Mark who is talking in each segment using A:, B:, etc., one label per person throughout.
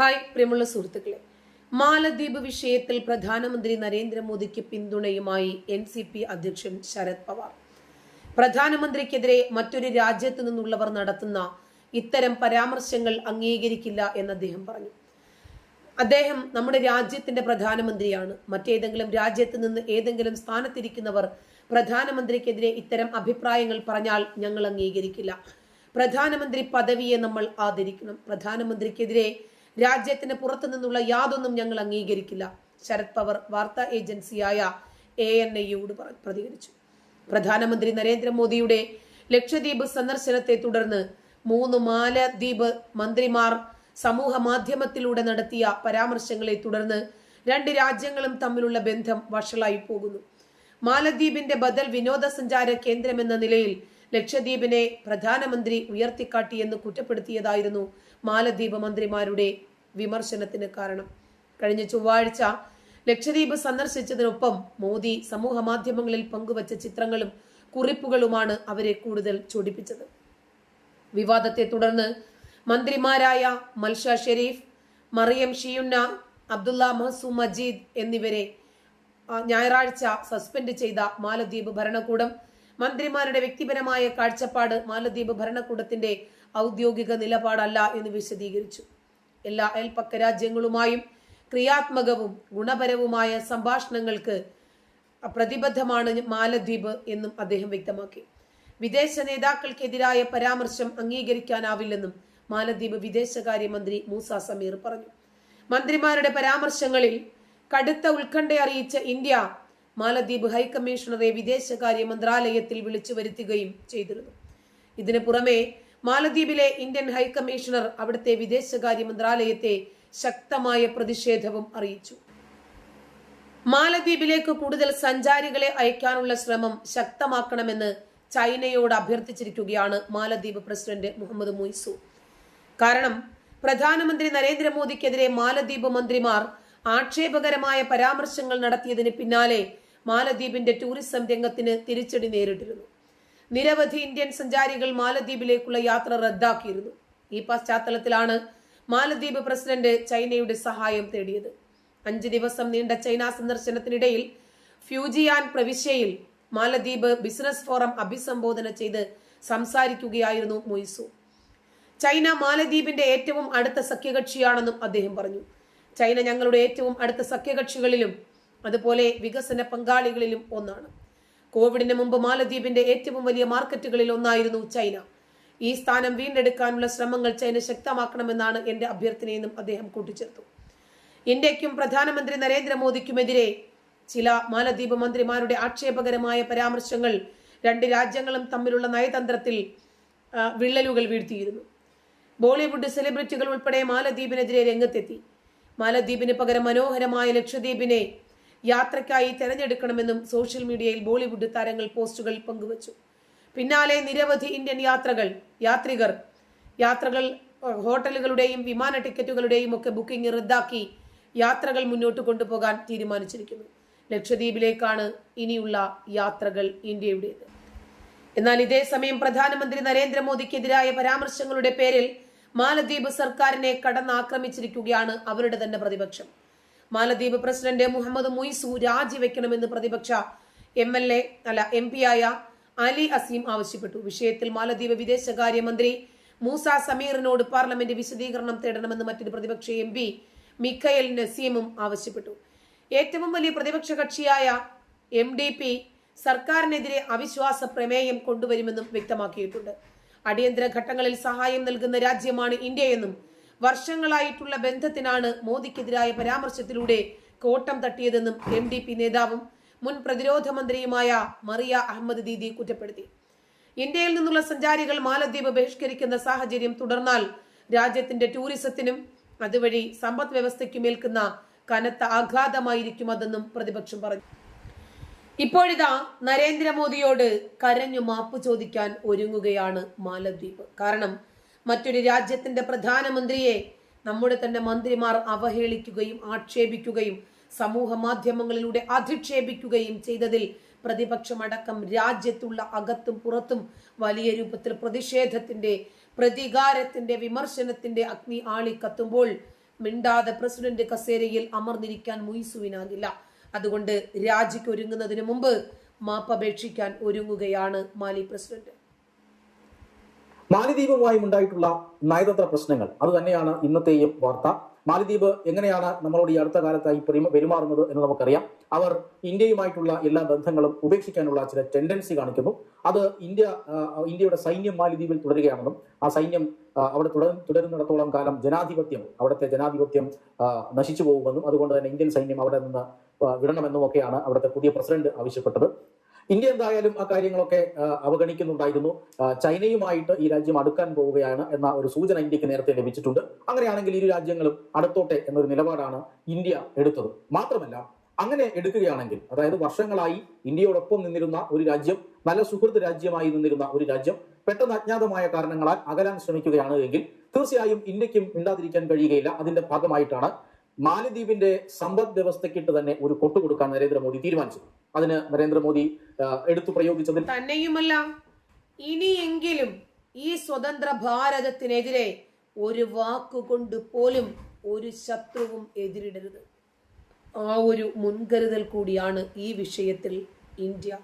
A: Hi പ്രിയമുള്ള സുഹൃത്തുക്കളെ. മാലദ്വീപ് വിഷയത്തിൽ പ്രധാനമന്ത്രി നരേന്ദ്രമോദിക്ക് പിന്തുണയുമായി എൻ സി പി അധ്യക്ഷൻ ശരത് പവാർ. പ്രധാനമന്ത്രിക്കെതിരെ മറ്റൊരു രാജ്യത്തു നിന്നുള്ളവർ നടത്തുന്ന ഇത്തരം പരാമർശങ്ങൾ അംഗീകരിക്കില്ല എന്ന് അദ്ദേഹം പറഞ്ഞു. അദ്ദേഹം നമ്മുടെ രാജ്യത്തിന്റെ പ്രധാനമന്ത്രിയാണ്. മറ്റേതെങ്കിലും രാജ്യത്ത് നിന്ന് ഏതെങ്കിലും സ്ഥാനത്തിരിക്കുന്നവർ പ്രധാനമന്ത്രിക്കെതിരെ ഇത്തരം അഭിപ്രായങ്ങൾ പറഞ്ഞാൽ ഞങ്ങൾ അംഗീകരിക്കില്ല. പ്രധാനമന്ത്രി പദവിയെ നമ്മൾ ആദരിക്കണം. പ്രധാനമന്ത്രിക്കെതിരെ രാജ്യത്തിന് പുറത്തു നിന്നുള്ള യാതൊന്നും ഞങ്ങൾ അംഗീകരിക്കില്ല. ശരത് പവർ വാർത്താ ഏജൻസിയായ എ എൻ ഐയോട് പ്രതികരിച്ചു. പ്രധാനമന്ത്രി നരേന്ദ്രമോദിയുടെ ലക്ഷദ്വീപ് സന്ദർശനത്തെ തുടർന്ന് മൂന്ന് മാലദ്വീപ് മന്ത്രിമാർ സമൂഹ മാധ്യമത്തിലൂടെ നടത്തിയ പരാമർശങ്ങളെ തുടർന്ന് രണ്ട് രാജ്യങ്ങളും തമ്മിലുള്ള ബന്ധം വഷളായി പോകുന്നു. മാലദ്വീപിന്റെ ബദൽ വിനോദസഞ്ചാര കേന്ദ്രമെന്ന നിലയിൽ ലക്ഷദ്വീപിനെ പ്രധാനമന്ത്രി ഉയർത്തിക്കാട്ടിയെന്ന് കുറ്റപ്പെടുത്തിയതായിരുന്നു മാലദ്വീപ് മന്ത്രിമാരുടെ വിമർശനത്തിന് കാരണം. കഴിഞ്ഞ ചൊവ്വാഴ്ച ലക്ഷദ്വീപ് സന്ദർശിച്ചതിനൊപ്പം മോദി സമൂഹ മാധ്യമങ്ങളിൽ പങ്കുവച്ച ചിത്രങ്ങളും കുറിപ്പുകളുമാണ് അവരെ കൂടുതൽ ചൊടിപ്പിച്ചത്. വിവാദത്തെ തുടർന്ന് മന്ത്രിമാരായ മൽഷ ഷെരീഫ് മറിയം ഷിയുന്ന അബ്ദുള്ള മഹസൂം മജീദ് എന്നിവരെ ഞായറാഴ്ച സസ്പെൻഡ് ചെയ്ത മാലദ്വീപ് ഭരണകൂടം മന്ത്രിമാരുടെ വ്യക്തിപരമായ കാഴ്ചപ്പാട് മാലദ്വീപ് ഭരണകൂടത്തിന്റെ ഔദ്യോഗിക നിലപാടല്ല എന്ന് വിശദീകരിച്ചു. എല്ലാ അയൽപ്പക്ക രാജ്യങ്ങളുമായും ക്രിയാത്മകവും ഗുണപരവുമായ സംഭാഷണങ്ങൾക്ക് പ്രതിബദ്ധമാണ് മാലദ്വീപ് എന്നും അദ്ദേഹം വ്യക്തമാക്കി. വിദേശ നേതാക്കൾക്കെതിരായ പരാമർശം അംഗീകരിക്കാനാവില്ലെന്നും മാലദ്വീപ് വിദേശകാര്യമന്ത്രി മൂസ സമീർ പറഞ്ഞു. മന്ത്രിമാരുടെ പരാമർശങ്ങളിൽ കടുത്ത ഉത്കണ്ഠ അറിയിച്ച ഇന്ത്യ മാലദ്വീപ് ഹൈക്കമ്മീഷണറെ വിദേശകാര്യ മന്ത്രാലയത്തിൽ വിളിച്ചു വരുത്തുകയും ചെയ്തിരുന്നു. ഇതിനു പുറമെ മാലദ്വീപിലെ ഇന്ത്യൻ ഹൈക്കമ്മീഷണർ അവിടുത്തെ വിദേശകാര്യ മന്ത്രാലയത്തെ ശക്തമായ പ്രതിഷേധവും അറിയിച്ചു. മാലദ്വീപിലേക്ക് കൂടുതൽ സഞ്ചാരികളെ അയക്കാനുള്ള ശ്രമം ശക്തമാക്കണമെന്ന് ചൈനയോട് അഭ്യർത്ഥിച്ചിരിക്കുകയാണ് മാലദ്വീപ് പ്രസിഡന്റ് മുഹമ്മദ് മുയ്സു കാരണം പ്രധാനമന്ത്രി നരേന്ദ്രമോദിക്കെതിരെ മാലദ്വീപ് മന്ത്രിമാർ ആക്ഷേപകരമായ പരാമർശങ്ങൾ നടത്തിയതിന് പിന്നാലെ മാലദ്വീപിന്റെ ടൂറിസം രംഗത്തിന് തിരിച്ചടി നേരിട്ടിരുന്നു. നിരവധി ഇന്ത്യൻ സഞ്ചാരികൾ മാലദ്വീപിലേക്കുള്ള യാത്ര റദ്ദാക്കിയിരുന്നു. ഈ പശ്ചാത്തലത്തിലാണ് മാലദ്വീപ് പ്രസിഡന്റ് ചൈനയുടെ സഹായം തേടിയത്. അഞ്ച് ദിവസം നീണ്ട ചൈന സന്ദർശനത്തിനിടയിൽ ഫ്യൂജിയാൻ പ്രവിശ്യയിൽ മാലദ്വീപ് ബിസിനസ് ഫോറം അഭിസംബോധന ചെയ്ത് സംസാരിക്കുകയായിരുന്നു മൊയ്സു. ചൈന മാലദ്വീപിന്റെ ഏറ്റവും അടുത്ത സഖ്യകക്ഷിയാണെന്നും അദ്ദേഹം പറഞ്ഞു. ചൈന ഞങ്ങളുടെ ഏറ്റവും അടുത്ത സഖ്യകക്ഷികളിലും അതുപോലെ വികസന പങ്കാളികളിലും ഒന്നാണ്. കോവിഡിന് മുമ്പ് മാലദ്വീപിന്റെ ഏറ്റവും വലിയ മാർക്കറ്റുകളിൽ ഒന്നായിരുന്നു ചൈന. ഈ സ്ഥാനം വീണ്ടെടുക്കാനുള്ള ശ്രമങ്ങൾ ചൈന ശക്തമാക്കണമെന്നാണ് എന്റെ അഭ്യർത്ഥനയെന്നും അദ്ദേഹം കൂട്ടിച്ചേർത്തു. ഇന്ത്യക്കും പ്രധാനമന്ത്രി നരേന്ദ്രമോദിക്കുമെതിരെ ചില മാലദ്വീപ് മന്ത്രിമാരുടെ ആക്ഷേപകരമായ പരാമർശങ്ങൾ രണ്ട് രാജ്യങ്ങളും തമ്മിലുള്ള നയതന്ത്രത്തിൽ വിള്ളലുകൾ വീഴ്ത്തിയിരുന്നു. ബോളിവുഡ് സെലിബ്രിറ്റികൾ ഉൾപ്പെടെ മാലദ്വീപിനെതിരെ രംഗത്തെത്തി. മാലദ്വീപിന് പകരം മനോഹരമായ ലക്ഷദ്വീപിനെ യാത്രയ്ക്കായി തെരഞ്ഞെടുക്കണമെന്നും സോഷ്യൽ മീഡിയയിൽ ബോളിവുഡ് താരങ്ങൾ പോസ്റ്റുകൾ പങ്കുവച്ചു. പിന്നാലെ നിരവധി ഇന്ത്യൻ യാത്രകൾ യാത്രികർ യാത്രകൾ ഹോട്ടലുകളുടെയും വിമാന ടിക്കറ്റുകളുടെയും ഒക്കെ ബുക്കിംഗ് റദ്ദാക്കി യാത്രകൾ മുന്നോട്ട് കൊണ്ടുപോകാൻ തീരുമാനിച്ചിരിക്കുന്നു. ലക്ഷദ്വീപിലേക്കാണ് ഇനിയുള്ള യാത്രകൾ ഇന്ത്യയുടേത്. എന്നാൽ ഇതേ സമയം പ്രധാനമന്ത്രി നരേന്ദ്രമോദിക്കെതിരായ പരാമർശങ്ങളുടെ പേരിൽ മാലദ്വീപ് സർക്കാരിനെ കടന്നാക്രമിച്ചിരിക്കുകയാണ് അവരുടെ തന്നെ പ്രതിപക്ഷം. മാലദ്വീപ് പ്രസിഡന്റ് മുഹമ്മദ് മൊയ്സു രാജിവെക്കണമെന്ന് പ്രതിപക്ഷ എം എൽ എ അല്ല എം പി ആയ അലി അസീം ആവശ്യപ്പെട്ടു. വിഷയത്തിൽ മാലദ്വീപ് വിദേശകാര്യമന്ത്രി മൂസ സമീറിനോട് പാർലമെന്റ് വിശദീകരണം തേടണമെന്ന് മറ്റൊരു പ്രതിപക്ഷ എം പി മിഖയൽ നസീമും ആവശ്യപ്പെട്ടു. ഏറ്റവും വലിയ പ്രതിപക്ഷ കക്ഷിയായ എം ഡി പി സർക്കാരിനെതിരെ അവിശ്വാസ പ്രമേയം കൊണ്ടുവരുമെന്നും വ്യക്തമാക്കിയിട്ടുണ്ട്. അടിയന്തര ഘട്ടങ്ങളിൽ സഹായം നൽകുന്ന രാജ്യമാണ് ഇന്ത്യയെന്നും വർഷങ്ങളായിട്ടുള്ള ബന്ധത്തിനാണ് മോദിക്കെതിരായ പരാമർശത്തിലൂടെ കോട്ടം തട്ടിയതെന്നും എം ഡി പി നേതാവും മുൻ പ്രതിരോധ മന്ത്രിയുമായ മറിയ അഹമ്മദ് ദീദി കുറ്റപ്പെടുത്തി. ഇന്ത്യയിൽ നിന്നുള്ള സഞ്ചാരികൾ മാലദ്വീപ് ബഹിഷ്കരിക്കുന്ന സാഹചര്യം തുടർന്നാൽ രാജ്യത്തിന്റെ ടൂറിസത്തിനും അതുവഴി സമ്പദ് വ്യവസ്ഥയ്ക്കും ഏൽക്കുന്ന കനത്ത ആഘാതമായിരിക്കും അതെന്നും പ്രതിപക്ഷം പറഞ്ഞു. ഇപ്പോഴിതാ നരേന്ദ്രമോദിയോട് കരഞ്ഞു മാപ്പ് ചോദിക്കാൻ ഒരുങ്ങുകയാണ് മാലദ്വീപ്. കാരണം മറ്റൊരു രാജ്യത്തിന്റെ പ്രധാനമന്ത്രിയെ നമ്മുടെ തന്നെ മന്ത്രിമാർ അവഹേളിക്കുകയും ആക്ഷേപിക്കുകയും സമൂഹ മാധ്യമങ്ങളിലൂടെ അധിക്ഷേപിക്കുകയും ചെയ്തതിൽ പ്രതിപക്ഷമടക്കം രാജ്യത്തുള്ള അകത്തും പുറത്തും വലിയ രൂപത്തിൽ പ്രതിഷേധത്തിന്റെ പ്രതികാരത്തിന്റെ വിമർശനത്തിന്റെ അഗ്നി ആളിക്കത്തുമ്പോൾ മിണ്ടാതെ പ്രസിഡന്റ് കസേരയിൽ അമർന്നിരിക്കാൻ മുയിസുവിനാകില്ല. അതുകൊണ്ട് രാജിക്ക് ഒരുങ്ങുന്നതിന് മുമ്പ് മാപ്പപേക്ഷിക്കാൻ ഒരുങ്ങുകയാണ് മാലി പ്രസിഡന്റ്.
B: മാലിദ്വീപുമായി ഉണ്ടായിട്ടുള്ള നയതന്ത്ര പ്രശ്നങ്ങൾ അത് തന്നെയാണ് ഇന്നത്തെയും വാർത്ത. മാലിദ്വീപ് എങ്ങനെയാണ് നമ്മളോട് ഈ അടുത്ത കാലത്തായി പെരുമ- പെരുമാറുന്നത് എന്ന് നമുക്കറിയാം. അവർ ഇന്ത്യയുമായിട്ടുള്ള എല്ലാ ബന്ധങ്ങളും ഉപേക്ഷിക്കാനുള്ള ചില ടെൻഡൻസി കാണിക്കുന്നു. അത് ഇന്ത്യ ഇന്ത്യയുടെ സൈന്യം മാലിദ്വീപിൽ തുടരുകയാണെന്നും ആ സൈന്യം അവിടെ തുടർ തുടരുന്നിടത്തോളം കാലം ജനാധിപത്യം അവിടുത്തെ ജനാധിപത്യം നശിച്ചു പോകുമെന്നും അതുകൊണ്ട് തന്നെ ഇന്ത്യൻ സൈന്യം അവിടെ നിന്ന് വിടണമെന്നും ഒക്കെയാണ് അവിടുത്തെ പുതിയ പ്രസിഡന്റ് ആവശ്യപ്പെട്ടത്. ഇന്ത്യ എന്തായാലും ആ കാര്യങ്ങളൊക്കെ അവഗണിക്കുന്നുണ്ടായിരുന്നു. ചൈനയുമായിട്ട് ഈ രാജ്യം അടുക്കാൻ പോവുകയാണ് എന്ന ഒരു സൂചന ഇന്ത്യയ്ക്ക് നേരത്തെ ലഭിച്ചിട്ടുണ്ട്. അങ്ങനെയാണെങ്കിൽ ഇരു രാജ്യങ്ങളും അടുത്തോട്ടെ എന്നൊരു നിലപാടാണ് ഇന്ത്യ എടുത്തത്. മാത്രമല്ല അങ്ങനെ എടുക്കുകയാണെങ്കിൽ അതായത് വർഷങ്ങളായി ഇന്ത്യയോടൊപ്പം നിന്നിരുന്ന ഒരു രാജ്യം നല്ല സുഹൃത്ത് രാജ്യമായി നിന്നിരുന്ന ഒരു രാജ്യം പെട്ടെന്ന് അജ്ഞാതമായ കാരണങ്ങളാൽ അകലാൻ ശ്രമിക്കുകയാണ് എങ്കിൽ തീർച്ചയായും ഇന്ത്യക്കും മിണ്ടാതിരിക്കാൻ കഴിയുകയില്ല. അതിന്റെ ഭാഗമായിട്ടാണ് മാലിദ്വീപിന്റെ സമ്പദ് വ്യവസ്ഥയ്ക്കിട്ട് തന്നെ ഒരു കൊട്ടുകൊടുക്കാൻ നരേന്ദ്രമോദി തീരുമാനിച്ചു അതിന് നരേന്ദ്രമോദി എടുത്തു പ്രയോഗിച്ചതിൽ
A: തന്നെയുമല്ല ഇനിയെങ്കിലും ഈ സ്വതന്ത്ര ഭാരതത്തിനെതിരെ ഒരു വാക്കുകൊണ്ട് പോലും ഒരു ശത്രുവും എതിരിടരുത്. ആ ഒരു മുൻകരുതൽ കൂടിയാണ് ഈ വിഷയത്തിൽ ഇന്ത്യ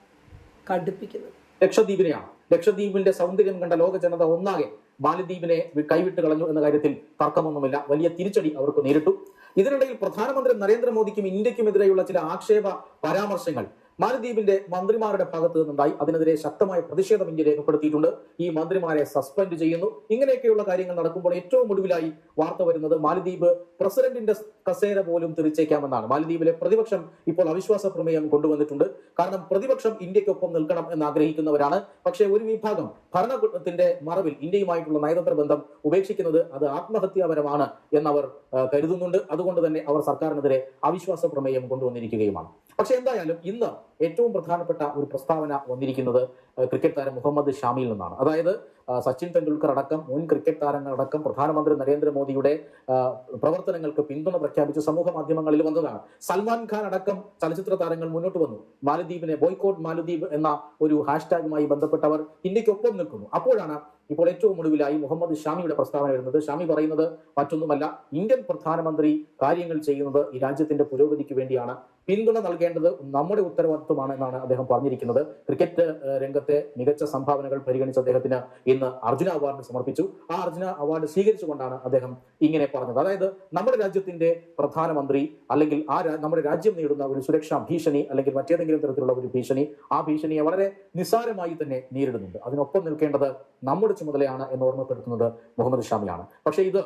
A: കടുപ്പിക്കുന്നത്.
B: ലക്ഷദ്വീപിനെയാണ്. ലക്ഷദ്വീപിന്റെ സൗന്ദര്യം കണ്ട ലോക ജനത ഒന്നാകെ മാലദ്വീപിനെ കൈവിട്ട് കളഞ്ഞു എന്ന കാര്യത്തിൽ തർക്കമൊന്നുമില്ല. വലിയ തിരിച്ചടി അവർക്ക് നേരിട്ടു. ഇതിനിടയിൽ പ്രധാനമന്ത്രി നരേന്ദ്രമോദിക്കും ഇന്ത്യക്കുമെതിരെയുള്ള ചില ആക്ഷേപ പരാമർശങ്ങൾ. മാലദ്വീപിന്റെ മന്ത്രിമാരുടെ ഭാഗത്ത് നിന്നുണ്ടായി. അതിനെതിരെ ശക്തമായ പ്രതിഷേധം ഇന്ത്യ രേഖപ്പെടുത്തിയിട്ടുണ്ട്. ഈ മന്ത്രിമാരെ സസ്പെൻഡ് ചെയ്യുന്നു. ഇങ്ങനെയൊക്കെയുള്ള കാര്യങ്ങൾ നടക്കുമ്പോൾ ഏറ്റവും ഒടുവിലായി വാർത്ത വരുന്നത് മാലദ്വീപ് പ്രസിഡന്റിന്റെ കസേര പോലും തിരിച്ചേക്കാമെന്നാണ്. മാലദ്വീപിലെ പ്രതിപക്ഷം ഇപ്പോൾ അവിശ്വാസ പ്രമേയം കൊണ്ടുവന്നിട്ടുണ്ട്. കാരണം പ്രതിപക്ഷം ഇന്ത്യക്കൊപ്പം നിൽക്കണം എന്ന് ആഗ്രഹിക്കുന്നവരാണ് പക്ഷേ ഒരു വിഭാഗം ഭരണകൂടത്തിന്റെ മറവിൽ ഇന്ത്യയുമായിട്ടുള്ള നയതന്ത്ര ബന്ധം ഉപേക്ഷിക്കുന്നത് അത് ആത്മഹത്യാപരമാണ് എന്നവർ കരുതുന്നുണ്ട്. അതുകൊണ്ട് തന്നെ അവർ സർക്കാരിനെതിരെ അവിശ്വാസ പ്രമേയം കൊണ്ടുവന്നിരിക്കുകയുമാണ്. പക്ഷെ എന്തായാലും ഇന്ന് ഏറ്റവും പ്രധാനപ്പെട്ട ഒരു പ്രസ്താവന വന്നിരിക്കുന്നത് ക്രിക്കറ്റ് താരം മുഹമ്മദ് ഷാമിയിൽ നിന്നാണ്. അതായത് സച്ചിൻ ടെണ്ടുൽക്കർ അടക്കം മുൻ ക്രിക്കറ്റ് താരങ്ങളടക്കം പ്രധാനമന്ത്രി നരേന്ദ്രമോദിയുടെ പ്രവർത്തനങ്ങൾക്ക് പിന്തുണ പ്രഖ്യാപിച്ച് സമൂഹ മാധ്യമങ്ങളിൽ വന്നതാണ്. സൽമാൻ ഖാൻ അടക്കം ചലച്ചിത്ര താരങ്ങൾ മുന്നോട്ട് വന്നു. മാലദ്വീപിനെ ബോയ്ക്കോട്ട് മാലദ്വീപ് എന്ന ഒരു ഹാഷ്ടാഗുമായി ബന്ധപ്പെട്ടവർ ഇന്ത്യക്കൊപ്പം നിൽക്കുന്നു. അപ്പോഴാണ് ഇപ്പോൾ ഏറ്റവും ഒടുവിലായി മുഹമ്മദ് ഷാമിയുടെ പ്രസ്താവന വരുന്നത്. ഷാമി പറയുന്നത് മറ്റൊന്നുമല്ല ഇന്ത്യൻ പ്രധാനമന്ത്രി കാര്യങ്ങൾ ചെയ്യുന്നത് ഈ രാജ്യത്തിന്റെ പുരോഗതിക്ക് വേണ്ടിയാണ് പിന്തുണ നൽകേണ്ടത് നമ്മുടെ ഉത്തരവാദിത്വമാണ് എന്നാണ് അദ്ദേഹം പറഞ്ഞിരിക്കുന്നത്. ക്രിക്കറ്റ് രംഗത്തെ മികച്ച സംഭാവനകൾ പരിഗണിച്ച അദ്ദേഹത്തിന് ഇന്ന് അർജുന അവാർഡ് സമർപ്പിച്ചു. ആ അർജുന അവാർഡ് സ്വീകരിച്ചുകൊണ്ടാണ് അദ്ദേഹം ഇങ്ങനെ പറഞ്ഞത്. അതായത് നമ്മുടെ രാജ്യത്തിന്റെ പ്രധാനമന്ത്രി അല്ലെങ്കിൽ ആ നമ്മുടെ രാജ്യം നേടുന്ന ഒരു സുരക്ഷാ ഭീഷണി അല്ലെങ്കിൽ മറ്റേതെങ്കിലും തരത്തിലുള്ള ഒരു ഭീഷണി ആ ഭീഷണിയെ വളരെ നിസ്സാരമായി തന്നെ നേരിടുന്നുണ്ട്. അതിനൊപ്പം നിൽക്കേണ്ടത് നമ്മുടെ ചുമതലയാണ് എന്ന് ഓർമ്മപ്പെടുത്തുന്നത് മുഹമ്മദ് ഷാമിയാണ്. പക്ഷേ ഇത്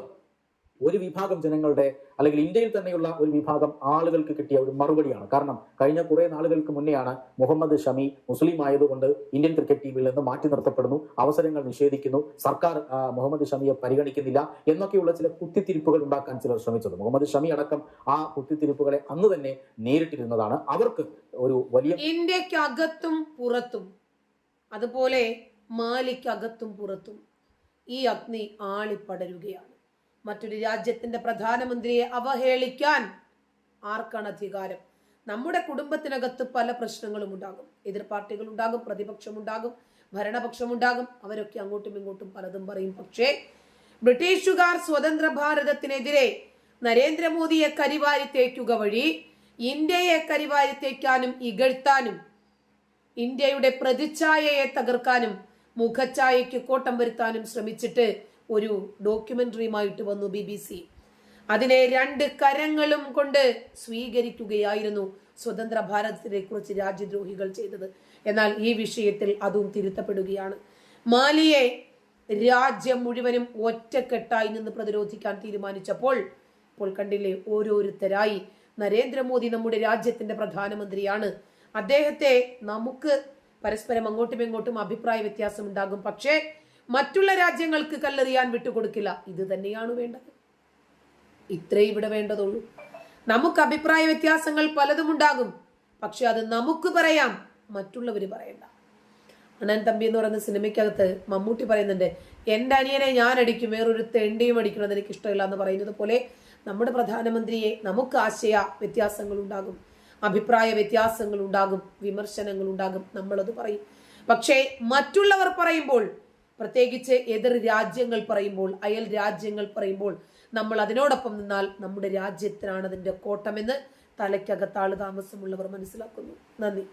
B: ഒരു വിഭാഗം ജനങ്ങളുടെ അല്ലെങ്കിൽ ഇന്ത്യയിൽ തന്നെയുള്ള ഒരു വിഭാഗം ആളുകൾക്ക് കിട്ടിയ ഒരു മറുപടിയാണ്. കാരണം കഴിഞ്ഞ കുറെ നാളുകൾക്ക് മുന്നെയാണ് മുഹമ്മദ് ഷമി മുസ്ലിം ആയതുകൊണ്ട് ഇന്ത്യൻ ക്രിക്കറ്റ് ടീമിൽ നിന്ന് മാറ്റി നിർത്തപ്പെടുന്നു അവസരങ്ങൾ നിഷേധിക്കുന്നു സർക്കാർ മുഹമ്മദ് ഷമിയെ പരിഗണിക്കുന്നില്ല എന്നൊക്കെയുള്ള ചില കുത്തിത്തിരിപ്പുകൾ ഉണ്ടാക്കാൻ ചിലർ ശ്രമിച്ചത്. മുഹമ്മദ് ഷമി അടക്കം ആ കുത്തിത്തിരിപ്പുകളെ അന്ന് തന്നെ നേരിട്ടിരുന്നതാണ്. അവർക്ക് ഒരു വലിയ
A: ഇന്ത്യക്കകത്തും പുറത്തും അതുപോലെ മാലിക്കകത്തും പുറത്തും ഈ അഗ്നി ആളിപ്പടരുകയാണ്. മറ്റൊരു രാജ്യത്തിന്റെ പ്രധാനമന്ത്രിയെ അവഹേളിക്കാൻ ആർക്കാണ് അധികാരം? നമ്മുടെ കുടുംബത്തിനകത്ത് പല പ്രശ്നങ്ങളും ഉണ്ടാകും. എതിർ പാർട്ടികൾ ഉണ്ടാകും പ്രതിപക്ഷം ഉണ്ടാകും ഭരണപക്ഷം ഉണ്ടാകും. അവരൊക്കെ അങ്ങോട്ടും ഇങ്ങോട്ടും പലതും പറയും. പക്ഷേ ബ്രിട്ടീഷുകാർ സ്വതന്ത്ര ഭാരതത്തിനെതിരെ നരേന്ദ്രമോദിയെ കരിവാരി തേക്കുക വഴി ഇന്ത്യയെ കരിവാരി തേക്കാനും ഇകഴ്ത്താനും ഇന്ത്യയുടെ പ്രതിച്ഛായയെ തകർക്കാനും മുഖച്ഛായയ്ക്ക് കോട്ടം വരുത്താനും ശ്രമിച്ചിട്ട് ഒരു ഡോക്യുമെന്ററിയുമായിട്ട് വന്നു ബി ബി സി. അതിനെ രണ്ട് കരങ്ങളും കൊണ്ട് സ്വീകരിക്കുകയായിരുന്നു സ്വതന്ത്ര ഭാരതത്തിനെ കുറിച്ച് രാജ്യദ്രോഹികൾ ചെയ്തത്. എന്നാൽ ഈ വിഷയത്തിൽ അതും തിരുത്തപ്പെടുകയാണ്. മാലിയെ രാജ്യം മുഴുവനും ഒറ്റക്കെട്ടായി നിന്ന് പ്രതിരോധിക്കാൻ തീരുമാനിച്ചപ്പോൾ ഇപ്പോൾ കണ്ടില്ലേ ഓരോരുത്തരായി. നരേന്ദ്രമോദി നമ്മുടെ രാജ്യത്തിന്റെ പ്രധാനമന്ത്രിയാണ്. അദ്ദേഹത്തെ നമുക്ക് പരസ്പരം അങ്ങോട്ടും ഇങ്ങോട്ടും അഭിപ്രായ വ്യത്യാസം ഉണ്ടാകും പക്ഷേ മറ്റുള്ള രാജ്യങ്ങൾക്ക് കല്ലെറിയാൻ വിട്ടുകൊടുക്കില്ല. ഇത് തന്നെയാണ് വേണ്ടത്. ഇത്രേ ഇവിടെ വേണ്ടതുള്ളൂ. നമുക്ക് അഭിപ്രായ വ്യത്യാസങ്ങൾ പലതും ഉണ്ടാകും. പക്ഷെ അത് നമുക്ക് പറയാം മറ്റുള്ളവർ പറയണ്ട. അണ്ണൻ തമ്പി എന്ന് പറയുന്ന സിനിമയ്ക്കകത്ത് മമ്മൂട്ടി പറയുന്നുണ്ട് എന്റെ അനിയനെ ഞാൻ അടിക്കും വേറൊരു തെണ്ടിയും അടിക്കണമെന്ന് എനിക്ക് ഇഷ്ടമില്ല എന്ന് പറയുന്നത് പോലെ നമ്മുടെ പ്രധാനമന്ത്രിയെ നമുക്ക് ആശയ വ്യത്യാസങ്ങൾ ഉണ്ടാകും. അഭിപ്രായ വ്യത്യാസങ്ങൾ ഉണ്ടാകും. വിമർശനങ്ങൾ ഉണ്ടാകും. നമ്മളത് പറയും. പക്ഷേ മറ്റുള്ളവർ പറയുമ്പോൾ പ്രത്യേകിച്ച് എതിർ രാജ്യങ്ങൾ പറയുമ്പോൾ അയൽ രാജ്യങ്ങൾ പറയുമ്പോൾ നമ്മൾ അതിനോടൊപ്പം നിന്നാൽ നമ്മുടെ രാജ്യത്തിനാണ് അതിന്റെ കോട്ടമെന്ന് തലയ്ക്കകത്താൾ താമസമുള്ളവർ മനസ്സിലാക്കുന്നു. നന്ദി.